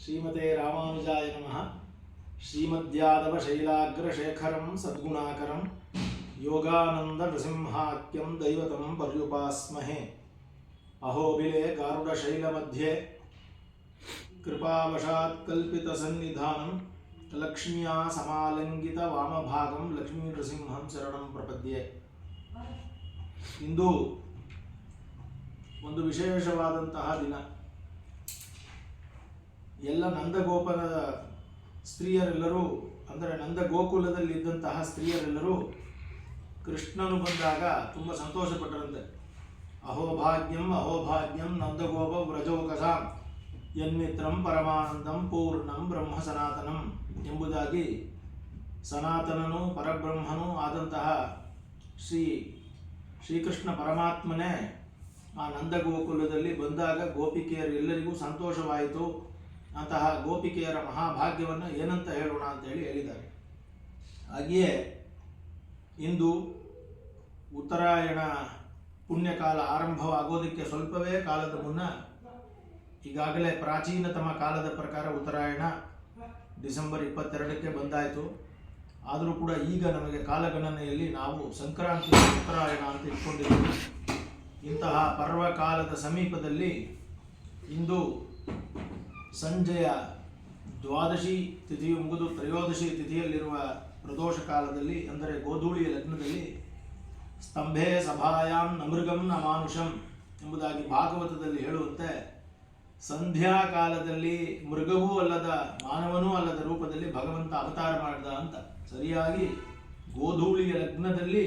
श्रीमते रामानुजाय नमः। श्रीमद्यादवशैलाग्रशेखरं सद्गुणाकरं योगानन्दनृसिंहाख्यं दैवतं पर्युपास्महे। अहोबिले गारुडशैलमध्ये कृपावशात्कल्पितसन्निधानं लक्ष्म्या समालङ्गितवामभागं लक्ष्मीनृसिंहं शरणं प्रपद्ये। ಇಂದು ಒಂದು ವಿಶೇಷವಾದಂತಹ ದಿನ. ಎಲ್ಲ ನಂದಗೋಪನ ಸ್ತ್ರೀಯರೆಲ್ಲರೂ, ಅಂದರೆ ನಂದ ಗೋಕುಲದಲ್ಲಿ ಇದ್ದಂತಹ ಸ್ತ್ರೀಯರೆಲ್ಲರೂ ಕೃಷ್ಣನು ಬಂದಾಗ ತುಂಬ ಸಂತೋಷಪಟ್ಟರಂತೆ ಅಹೋಭಾಗ್ಯಂ ಅಹೋಭಾಗ್ಯಂ ನಂದಗೋಪ ವ್ರಜೋಕಸಾಂ, ಯನ್ಮಿತ್ರಂ ಪರಮಾನಂದಂ, ಪೂರ್ಣಂ ಬ್ರಹ್ಮ ಸನಾತನಂ ಎಂಬುದಾಗಿ ಸನಾತನನು, ಪರಬ್ರಹ್ಮನು ಆದಂತಹ ಶ್ರೀ, ಶ್ರೀಕೃಷ್ಣ ಪರಮಾತ್ಮನೇ ಆ ನಂದಗೋಕುಲದಲ್ಲಿ ಬಂದಾಗ ಗೋಪಿಕೆಯರು ಎಲ್ಲರಿಗೂ ಸಂತೋಷವಾಯಿತು. ಅಂತಹ ಗೋಪಿಕೆಯರ ಮಹಾಭಾಗ್ಯವನ್ನು ಏನಂತ ಹೇಳೋಣ ಅಂತ ಹೇಳಿ ಹೇಳಿದ್ದಾರೆ. ಹಾಗೆಯೇ ಇಂದು ಉತ್ತರಾಯಣ ಪುಣ್ಯಕಾಲ ಆರಂಭವಾಗೋದಕ್ಕೆ ಸ್ವಲ್ಪವೇ ಕಾಲದ ಮುನ್ನ ಈಗಾಗಲೇ ಪ್ರಾಚೀನತಮ ಕಾಲದ ಪ್ರಕಾರ ಉತ್ತರಾಯಣ ಡಿಸೆಂಬರ್ ಇಪ್ಪತ್ತೆರಡಕ್ಕೆ ಬಂದಾಯಿತು. ಆದರೂ ಕೂಡ ಈಗ ನಮಗೆ ಕಾಲಗಣನೆಯಲ್ಲಿ ನಾವು ಸಂಕ್ರಾಂತಿ ಉತ್ತರಾಯಣ ಅಂತ ಇಟ್ಕೊಂಡಿದ್ದೀವಿ. ಇಂತಹ ಪರ್ವಕಾಲದ ಸಮೀಪದಲ್ಲಿ ಇಂದು ಸಂಜೆಯ ದ್ವಾದಶಿ ತಿಥಿಯು ಮುಗಿದು ತ್ರಯೋದಶಿ ತಿಥಿಯಲ್ಲಿರುವ ಪ್ರದೋಷ ಕಾಲದಲ್ಲಿ, ಅಂದರೆ ಗೋಧೂಳಿಯ ಲಗ್ನದಲ್ಲಿ, ಸ್ತಂಭೆ ಸಭಾಯಾಂ ನಮೃಗಂ ನ ಮಾನುಷಂ ಎಂಬುದಾಗಿ ಭಾಗವತದಲ್ಲಿ ಹೇಳುವಂತೆ, ಸಂಧ್ಯಾ ಕಾಲದಲ್ಲಿ ಮೃಗವೂ ಅಲ್ಲದ ಮಾನವನೂ ಅಲ್ಲದ ರೂಪದಲ್ಲಿ ಭಗವಂತ ಅವತಾರ ಮಾಡಿದ ಅಂತ. ಸರಿಯಾಗಿ ಗೋಧೂಳಿಯ ಲಗ್ನದಲ್ಲಿ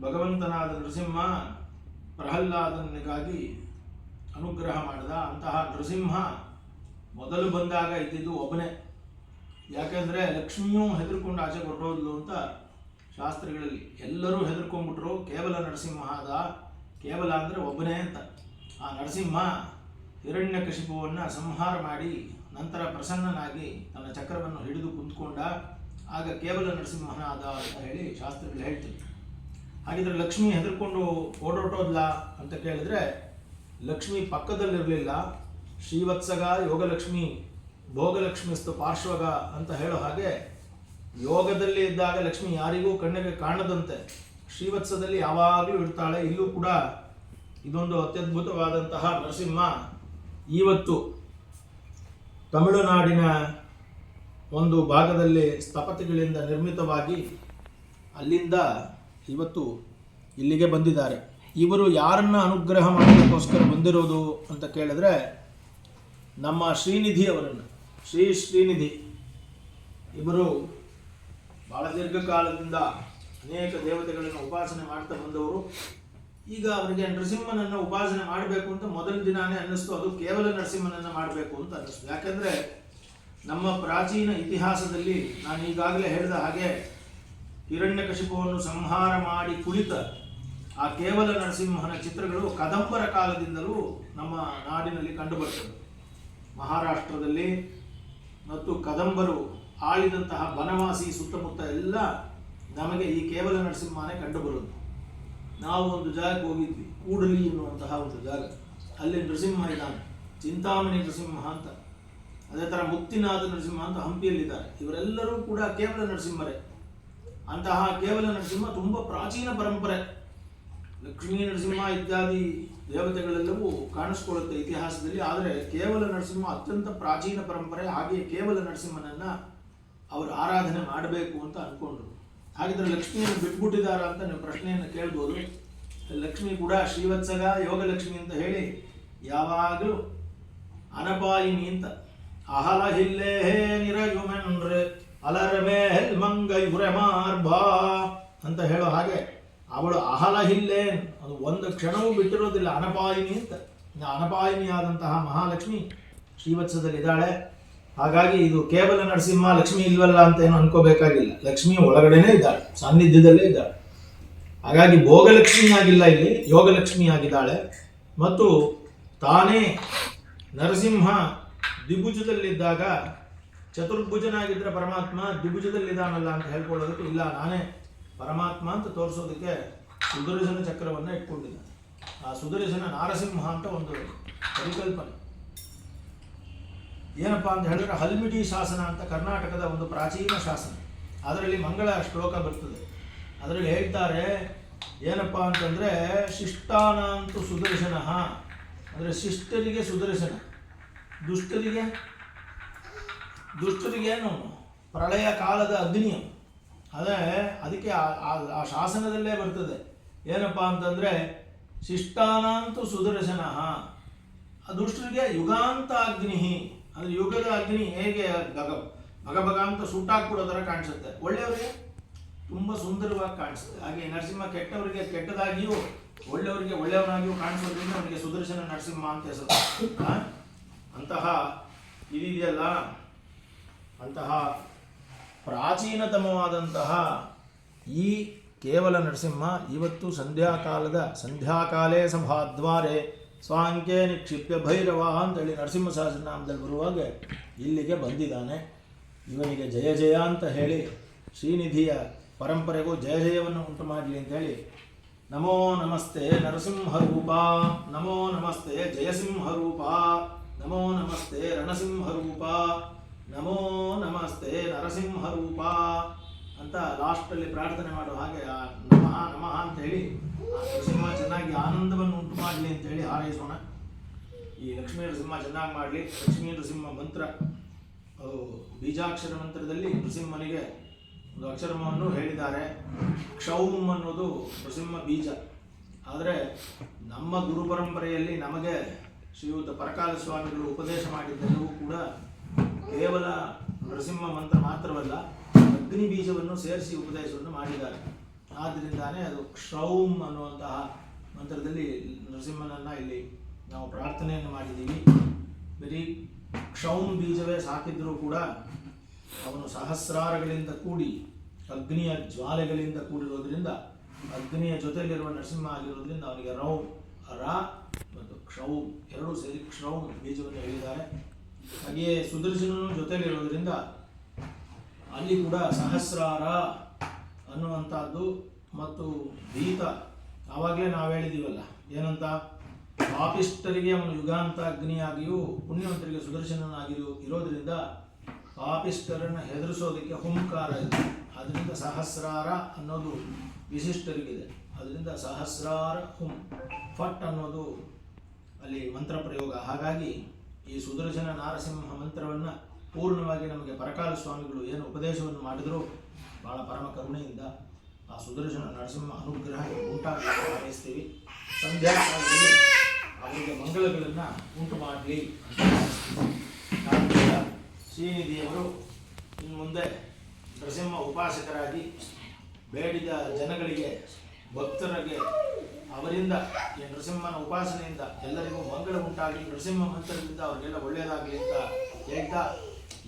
ಭಗವಂತನಾದ ನೃಸಿಂಹ ಪ್ರಹ್ಲಾದನಿಗಾಗಿ ಅನುಗ್ರಹ ಮಾಡಿದ ಅಂತಹ ನರಸಿಂಹ ಮೊದಲು ಬಂದಾಗ ಇದ್ದಿದ್ದು ಒಬ್ಬನೇ. ಯಾಕೆಂದರೆ ಲಕ್ಷ್ಮಿಯೂ ಹೆದರ್ಕೊಂಡು ಆಚೆ ಹೊರಟೋದ್ಲು ಅಂತ ಶಾಸ್ತ್ರಗಳಲ್ಲಿ. ಎಲ್ಲರೂ ಹೆದರ್ಕೊಂಡ್ಬಿಟ್ರು, ಕೇವಲ ನರಸಿಂಹ ಆದ, ಕೇವಲ ಅಂದರೆ ಒಬ್ಬನೇ ಅಂತ. ಆ ನರಸಿಂಹ ಹಿರಣ್ಯಕಶಿಪುವನ್ನು ಸಂಹಾರ ಮಾಡಿ ನಂತರ ಪ್ರಸನ್ನನಾಗಿ ತನ್ನ ಚಕ್ರವನ್ನು ಹಿಡಿದು ಕುಂತ್ಕೊಂಡ, ಆಗ ಕೇವಲ ನರಸಿಂಹನಾದ ಅಂತ ಹೇಳಿ ಶಾಸ್ತ್ರಗಳು ಹೇಳ್ತೀವಿ. ಹಾಗಿದ್ರೆ ಲಕ್ಷ್ಮಿ ಹೆದರ್ಕೊಂಡು ಓಡೋಟೋದ್ಲ ಅಂತ ಕೇಳಿದ್ರೆ, ಲಕ್ಷ್ಮಿ ಪಕ್ಕದಲ್ಲಿರಲಿಲ್ಲ. ಶ್ರೀವತ್ಸಗ, ಯೋಗಲಕ್ಷ್ಮಿ, ಭೋಗಲಕ್ಷ್ಮಿಸ್ತು ಪಾರ್ಶ್ವಗ ಅಂತ ಹೇಳೋ ಹಾಗೆ ಯೋಗದಲ್ಲಿ ಇದ್ದಾಗ ಲಕ್ಷ್ಮಿ ಯಾರಿಗೂ ಕಣ್ಣಿಗೆ ಕಾಣದಂತೆ ಶ್ರೀವತ್ಸದಲ್ಲಿ ಯಾವಾಗಲೂ ಇರ್ತಾಳೆ, ಇಲ್ಲೂ ಕೂಡ ಇದೊಂದು ಅತ್ಯದ್ಭುತವಾದಂತಹ ನರಸಿಂಹ. ಇವತ್ತು ತಮಿಳುನಾಡಿನ ಒಂದು ಭಾಗದಲ್ಲಿ ಸ್ಥಪತಿಗಳಿಂದ ನಿರ್ಮಿತವಾಗಿ ಅಲ್ಲಿಂದ ಇವತ್ತು ಇಲ್ಲಿಗೆ ಬಂದಿದ್ದಾರೆ. ಇವರು ಯಾರನ್ನ ಅನುಗ್ರಹ ಮಾಡೋದಕ್ಕೋಸ್ಕರ ಬಂದಿರೋದು ಅಂತ ಕೇಳಿದ್ರೆ ನಮ್ಮ ಶ್ರೀನಿಧಿ ಅವರನ್ನು. ಶ್ರೀ ಶ್ರೀನಿಧಿ. ಇವರು ಬಹಳ ದೀರ್ಘಕಾಲದಿಂದ ಅನೇಕ ದೇವತೆಗಳನ್ನು ಉಪಾಸನೆ ಮಾಡ್ತಾ ಬಂದವರು. ಈಗ ಅವರಿಗೆ ನರಸಿಂಹನನ್ನು ಉಪಾಸನೆ ಮಾಡಬೇಕು ಅಂತ ಮೊದಲ ದಿನಾನೇ ಅನ್ನಿಸ್ತು. ಅದು ಕೇವಲ ನರಸಿಂಹನನ್ನು ಮಾಡಬೇಕು ಅಂತ ಅನ್ನಿಸ್ತು. ಯಾಕೆಂದರೆ ನಮ್ಮ ಪ್ರಾಚೀನ ಇತಿಹಾಸದಲ್ಲಿ ನಾನು ಈಗಾಗಲೇ ಹೇಳಿದ ಹಾಗೆ ಹಿರಣ್ಯಕಶಿಪುವನ್ನು ಸಂಹಾರ ಮಾಡಿ ಕುಳಿತ ಆ ಕೇವಲ ನರಸಿಂಹನ ಚಿತ್ರಗಳು ಕದಂಬರ ಕಾಲದಿಂದಲೂ ನಮ್ಮ ನಾಡಿನಲ್ಲಿ ಕಂಡುಬರ್ತವೆ ಮಹಾರಾಷ್ಟ್ರದಲ್ಲಿ ಮತ್ತು ಕದಂಬರು ಆಳಿದಂತಹ ಬನವಾಸಿ ಸುತ್ತಮುತ್ತ ಎಲ್ಲ ನಮಗೆ ಈ ಕೇವಲ ನರಸಿಂಹನೇ ಕಂಡುಬರುವುದು ನಾವು ಒಂದು ಜಾಗಕ್ಕೆ ಹೋಗಿದ್ವಿ, ಕೂಡಲಿ ಎನ್ನುವಂತಹ ಒಂದು ಜಾಗ. ಅಲ್ಲಿ ನರಸಿಂಹ ಇದ್ದಾನೆ, ಚಿಂತಾಮಣಿ ನರಸಿಂಹ ಅಂತ. ಅದೇ ಥರ ಮುಕ್ತಿನಾಥ ನರಸಿಂಹ ಅಂತ ಹಂಪಿಯಲ್ಲಿದ್ದಾರೆ. ಇವರೆಲ್ಲರೂ ಕೂಡ ಕೇವಲ ನರಸಿಂಹರೇ. ಅಂತಹ ಕೇವಲ ನರಸಿಂಹ ತುಂಬ ಪ್ರಾಚೀನ ಪರಂಪರೆ. ಲಕ್ಷ್ಮೀ ನರಸಿಂಹ ಇತ್ಯಾದಿ ದೇವತೆಗಳೆಲ್ಲವೂ ಕಾಣಿಸ್ಕೊಳ್ಳುತ್ತೆ ಇತಿಹಾಸದಲ್ಲಿ. ಆದರೆ ಕೇವಲ ನರಸಿಂಹ ಅತ್ಯಂತ ಪ್ರಾಚೀನ ಪರಂಪರೆ, ಹಾಗೆಯೇ ಕೇವಲ ನರಸಿಂಹನನ್ನ ಅವರು ಆರಾಧನೆ ಮಾಡಬೇಕು ಅಂತ ಅಂದ್ಕೊಂಡ್ರು ಹಾಗಿದ್ರೆ ಲಕ್ಷ್ಮಿಯನ್ನು ಬಿಟ್ಬಿಟ್ಟಿದಾರ ಅಂತ ನೀವು ಪ್ರಶ್ನೆಯನ್ನು ಕೇಳ್ಬೋದು. ಲಕ್ಷ್ಮಿ ಕೂಡ ಶ್ರೀವತ್ಸಗ, ಯೋಗಲಕ್ಷ್ಮಿ ಅಂತ ಹೇಳಿ ಯಾವಾಗಲೂ ಅನಪಾಯಿನಿ ಅಂತ. ಅಹಲ ಹಿಲ್ಲೇ ನಿರಯುಮೆನ್ರೆ ಮಂಗೈ ಮಾರ್ಭಾ ಅಂತ ಹೇಳೋ ಹಾಗೆ ಅವಳು ಅಹಲ ಹಿಲ್ಲೇನ್ ಅದು ಒಂದು ಕ್ಷಣವೂ ಬಿಟ್ಟಿರೋದಿಲ್ಲ. ಅನಪಾಯಿನಿ ಅಂತ. ಇನ್ನು ಅನಪಾಯಿನಿಯಾದಂತಹ ಮಹಾಲಕ್ಷ್ಮಿ ಶ್ರೀವತ್ಸದಲ್ಲಿದ್ದಾಳೆ. ಹಾಗಾಗಿ ಇದು ಕೇವಲ ನರಸಿಂಹ ಲಕ್ಷ್ಮಿ ಇಲ್ವಲ್ಲ ಅಂತ ಏನು ಅನ್ಕೋಬೇಕಾಗಿಲ್ಲ. ಲಕ್ಷ್ಮಿ ಒಳಗಡೆನೇ ಇದ್ದಾಳೆ, ಸಾನ್ನಿಧ್ಯದಲ್ಲೇ ಇದ್ದಾಳೆ. ಹಾಗಾಗಿ ಭೋಗಲಕ್ಷ್ಮಿ ಆಗಿಲ್ಲ ಇಲ್ಲಿ ಯೋಗಲಕ್ಷ್ಮಿ ಆಗಿದ್ದಾಳೆ ಮತ್ತು ತಾನೇ ನರಸಿಂಹ ದ್ವಿಭುಜದಲ್ಲಿದ್ದಾಗ ಚತುರ್ಭುಜನಾಗಿದ್ದರೆ ಪರಮಾತ್ಮ ದ್ವಿಭುಜದಲ್ಲಿದ್ದಾನಲ್ಲ ಅಂತ ಹೇಳ್ಕೊಳ್ಳೋದಕ್ಕೆ ಇಲ್ಲ, ನಾನೇ ಪರಮಾತ್ಮ ಅಂತ ತೋರಿಸೋದಕ್ಕೆ ಸುದರ್ಶನ ಚಕ್ರವನ್ನು ಇಟ್ಕೊಂಡಿದ್ದಾನೆ ಆ ಸುದರ್ಶನ ನಾರಸಿಂಹ ಅಂತ ಒಂದು ಪರಿಕಲ್ಪನೆ. ಏನಪ್ಪ ಅಂತ ಹೇಳಿದ್ರೆ ಹಲ್ಮಿಡಿ ಶಾಸನ ಅಂತ ಕರ್ನಾಟಕದ ಒಂದು ಪ್ರಾಚೀನ ಶಾಸನ. ಅದರಲ್ಲಿ ಮಂಗಳ ಶ್ಲೋಕ ಬರ್ತದೆ. ಅದರಲ್ಲಿ ಹೇಳ್ತಾರೆ, ಏನಪ್ಪ ಅಂತಂದರೆ ಶಿಷ್ಟಾನಂತು ಸುದರ್ಶನ. ಅಂದರೆ ಶಿಷ್ಟರಿಗೆ ಸುದರ್ಶನ. ದುಷ್ಟರಿಗೆ? ದುಷ್ಟರಿಗೇನು ಪ್ರಳಯ ಕಾಲದ ಅಗ್ನಿ ಅದೇ ಅದಕ್ಕೆ ಆ- ಶಾಸನದಲ್ಲೇ ಬರ್ತದೆ. ಏನಪ್ಪ ಅಂತಂದರೆ, ಶಿಷ್ಟಾನಾಂತು ಸುದರ್ಶನ ದುಷ್ಟರಿಗೆ ಯುಗಾಂತ ಅಗ್ನಿ ಅಂದರೆ ಯುಗದ ಅಗ್ನಿ ಹೇಗೆ ಗಗ ಭಗ ಭಗ ಅಂತ ಸುಟ್ಟಾಕ್ಬಿಡೋ ಥರ ಕಾಣಿಸುತ್ತೆ. ಒಳ್ಳೆಯವರಿಗೆ ತುಂಬ ಸುಂದರವಾಗಿ ಕಾಣಿಸುತ್ತೆ. ಹಾಗೆ ನರಸಿಂಹ ಕೆಟ್ಟವರಿಗೆ ಕೆಟ್ಟದಾಗಿಯೂ, ಒಳ್ಳೆಯವರಿಗೆ ಒಳ್ಳೆಯವನಾಗಿಯೂ ಕಾಣಿಸೋದ್ರಿಂದ ಅವನಿಗೆ ಸುದರ್ಶನ ನರಸಿಂಹ ಅಂತ ಹೆಸರು? ಅಂತಹ ಇದಿದೆಯಲ್ಲ ಅಂತಹ ಪ್ರಾಚೀನತಮವಾದಂತಹ ಈ ಕೇವಲ ನರಸಿಂಹ ಇವತ್ತು ಸಂಧ್ಯಾಕಾಲದ ಸಂಧ್ಯಾಕಾಲೇ ಸಭಾದ್ವಾರೆ ಸ್ವಾಂಕೆ ನಿಕ್ಷಿಪ್ಯ ಭೈರವ ಅಂತೇಳಿ ನರಸಿಂಹ ಸಹಸ್ರನಾಮದಲ್ಲಿ ಬರುವಾಗ ಇಲ್ಲಿಗೆ ಬಂದಿದ್ದಾನೆ. ಇವನಿಗೆ ಜಯ ಜಯ ಅಂತ ಹೇಳಿ ಶ್ರೀನಿಧಿಯ ಪರಂಪರೆಗೂ ಜಯ ಜಯವನ್ನು ಉಂಟು ಮಾಡಲಿ ಅಂತೇಳಿ ನಮೋ ನಮಸ್ತೆ ನರಸಿಂಹ ರೂಪ, ನಮೋ ನಮಸ್ತೆ ಜಯಸಿಂಹ ರೂಪ, ನಮೋ ನಮಸ್ತೆ ರಣಸಿಂಹ ರೂಪ ನಮೋ ನಮಸ್ತೆ ನರಸಿಂಹ ರೂಪ ಅಂತ ಲಾಸ್ಟಲ್ಲಿ ಪ್ರಾರ್ಥನೆ ಮಾಡೋ ಹಾಗೆ ನಮಃ ನಮಃ ಅಂತ ಹೇಳಿ ನರಸಿಂಹ ಚೆನ್ನಾಗಿ ಆನಂದವನ್ನು ಉಂಟು ಮಾಡಲಿ ಅಂತ ಹೇಳಿ ಹಾರೈಸೋಣ. ಈ ಲಕ್ಷ್ಮೀ ನರಸಿಂಹ ಚೆನ್ನಾಗಿ ಮಾಡಲಿ. ಲಕ್ಷ್ಮೀ ನರಸಿಂಹ ಮಂತ್ರ. ಬೀಜಾಕ್ಷರ ಮಂತ್ರದಲ್ಲಿ ನೃಸಿಂಹನಿಗೆ ಒಂದು ಅಕ್ಷರವನ್ನು ಹೇಳಿದ್ದಾರೆ. ಕ್ಷೌಮ್ ಅನ್ನೋದು ನೃಸಿಂಹ ಬೀಜ. ಆದರೆ ನಮ್ಮ ಗುರು ಪರಂಪರೆಯಲ್ಲಿ ನಮಗೆ ಶ್ರೀಯುತ ಪರಕಾಲ ಸ್ವಾಮಿಗಳು ಉಪದೇಶ ಮಾಡಿದ್ದೆಲ್ಲವೂ ಕೂಡ ಕೇವಲ ನರಸಿಂಹ ಮಂತ್ರ ಮಾತ್ರವಲ್ಲ ಅಗ್ನಿ ಬೀಜವನ್ನು ಸೇರಿಸಿ ಉಪದೇಶವನ್ನು ಮಾಡಿದ್ದಾರೆ. ಆದ್ದರಿಂದಾನೇ ಅದು ಕ್ಷೌಮ್ ಅನ್ನುವಂತಹ ಮಂತ್ರದಲ್ಲಿ ನರಸಿಂಹನನ್ನ ಇಲ್ಲಿ ನಾವು ಪ್ರಾರ್ಥನೆಯನ್ನು ಮಾಡಿದ್ದೀವಿ. ಬರೀ ಕ್ಷೌಮ್ ಬೀಜವೇ ಸಾಕಿದ್ರೂ ಕೂಡ ಅವನು ಸಹಸ್ರಾರಗಳಿಂದ ಕೂಡಿ ಅಗ್ನಿಯ ಜ್ವಾಲೆಗಳಿಂದ ಕೂಡಿರೋದ್ರಿಂದ, ಅಗ್ನಿಯ ಜೊತೆಯಲ್ಲಿರುವ ನರಸಿಂಹ ಆಗಿರೋದ್ರಿಂದ ಅವನಿಗೆ ರೌ ರ ಮತ್ತು ಕ್ಷೌಂ ಎರಡೂ ಸೇರಿ ಕ್ಷೌಂ ಬೀಜವನ್ನು ಹೇಳಿದ್ದಾರೆ. ಹಾಗೆಯೇ ಸುದರ್ಶನನು ಜೊತೆಯಲ್ಲಿರೋದ್ರಿಂದ ಅಲ್ಲಿ ಕೂಡ ಸಹಸ್ರಾರ ಅನ್ನುವಂಥದ್ದು ಮತ್ತು ಭೀತ ಆವಾಗಲೇ ನಾವು ಹೇಳಿದ್ದೀವಲ್ಲ ಏನಂತ? ಪಾಪಿಷ್ಟರಿಗೆ ಅವನು ಯುಗಾಂತ ಅಗ್ನಿಯಾಗಿಯೂ ಪುಣ್ಯವಂತರಿಗೆ ಸುದರ್ಶನನಾಗಿಯೂ ಇರೋದ್ರಿಂದ ಪಾಪಿಷ್ಟರನ್ನು ಹೆದರಿಸೋದಕ್ಕೆ ಹುಂಕಾರ ಇದೆ. ಅದರಿಂದ ಸಹಸ್ರಾರ ಅನ್ನೋದು ವಿಶಿಷ್ಟರಿಗಿದೆ. ಅದರಿಂದ ಸಹಸ್ರಾರ ಹುಂ, ಫಟ್ ಅನ್ನೋದು ಅಲ್ಲಿ ಮಂತ್ರ ಪ್ರಯೋಗ ಹಾಗಾಗಿ ಈ ಸುದರ್ಶನ ನಾರಸಿಂಹ ಮಂತ್ರವನ್ನು ಪೂರ್ಣವಾಗಿ ನಮಗೆ ಪರಕಾಲ ಸ್ವಾಮಿಗಳು ಏನು ಉಪದೇಶವನ್ನು ಮಾಡಿದರೂ ಬಹಳ ಪರಮ ಕರುಣೆಯಿಂದ ಆ ಸುದರ್ಶನ ನರಸಿಂಹ ಅನುಗ್ರಹ ಊಟ ಹಾರೈಸ್ತೀವಿ. ಸಂಧ್ಯಾ ಕಾಲದಲ್ಲಿ ಅವರಿಗೆ ಮಂಗಳಗಳನ್ನು ಉಂಟು ಮಾಡಲಿ ಶ್ರೀನಿಧಿಯವರು ಇನ್ನು ಮುಂದೆ ನರಸಿಂಹ ಉಪಾಸಕರಾಗಿ ಬೇಡಿದ ಜನಗಳಿಗೆ ಭಕ್ತರಿಗೆ ಅವರಿಂದ, ಈ ನರಸಿಂಹನ ಉಪಾಸನೆಯಿಂದ ಎಲ್ಲರಿಗೂ ಮಂಗಳ ಉಂಟಾಗಲಿ ನರಸಿಂಹ ಮಂತ್ರದಿಂದ ಅವರಿಗೆಲ್ಲ ಒಳ್ಳೆಯದಾಗಲಿ ಅಂತ ಹೇಳ್ತಾ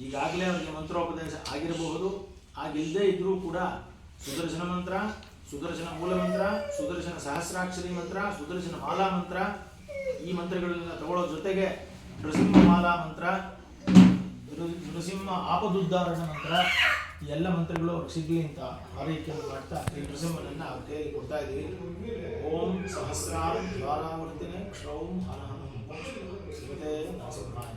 ಈಗಾಗಲೇ ಅವರಿಗೆ ಮಂತ್ರೋಪದೇಶ ಆಗಿರಬಹುದು. ಆಗಿಲ್ಲದೆ ಇದ್ರೂ ಕೂಡ ಸುದರ್ಶನ ಮಂತ್ರ, ಸುದರ್ಶನ ಮೂಲ ಮಂತ್ರ, ಸುದರ್ಶನ ಸಹಸ್ರಾಕ್ಷರಿ ಮಂತ್ರ, ಸುದರ್ಶನ ಮಾಲಾ ಮಂತ್ರ, ಈ ಮಂತ್ರಗಳನ್ನ ತಗೊಳ್ಳೋ ಜೊತೆಗೆ ನೃಸಿಂಹ ಮಾಲಾ ಮಂತ್ರ ನೃಸಿಂಹ ಆಪದುದ್ಧಾರಣ ಮಂತ್ರ ಎಲ್ಲ ಮಂತ್ರಗಳು ಅವ್ರಿಗೆ ಸಿಗಲಿ ಅಂತ ಆರೈಕೆಯನ್ನು ಮಾಡ್ತಾ ಈ ನೃಸಿಂಹನನ್ನು ಅವ್ರ ಕೈಯಲ್ಲಿ ಕೊಡ್ತಾ ಇದ್ದೀವಿ. ಓಂ ಸಹಸ್ರಾರ ದ್ವಾರಾವರ್ತಿನಿ ಕ್ಷೌಂ ಹನಹನ ಶ್ರೀಮತೆ ನರಸಿಂಹಾಯ